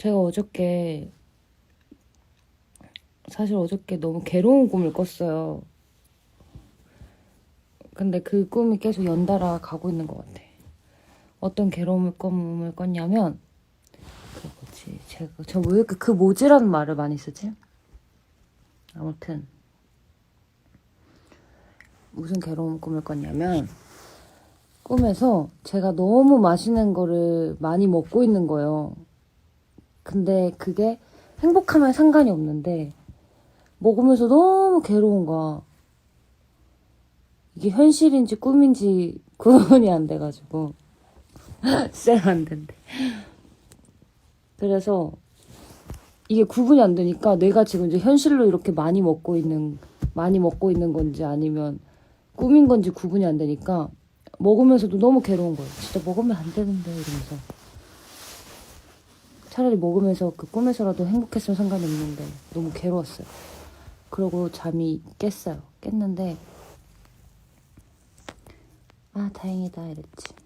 제가 어저께 사실 어저께 너무 괴로운 꿈을 꿨어요. 근데 그 꿈이 계속 연달아 가고 있는 것 같아. 어떤 괴로운 꿈을 꿨냐면 그 뭐지 제가 저 왜 이렇게 그 뭐지라는 말을 많이 쓰지? 아무튼 무슨 괴로운 꿈을 꿨냐면 꿈에서 제가 너무 맛있는 거를 많이 먹고 있는 거예요. 근데 그게 행복하면 상관이 없는데 먹으면서 너무 괴로운 거야. 이게 현실인지 꿈인지 구분이 안 돼가지고 쎄안 된대. 그래서 이게 구분이 안 되니까 내가 지금 이제 현실로 이렇게 많이 먹고 있는 많이 먹고 있는 건지 아니면 꿈인 건지 구분이 안 되니까 먹으면서도 너무 괴로운 거예요. 진짜 먹으면 안 되는데 이러면서 차라리 먹으면서 그 꿈에서라도 행복했으면 상관이 없는데 너무 괴로웠어요. 그러고 잠이 깼어요. 깼는데 아 다행이다 이랬지.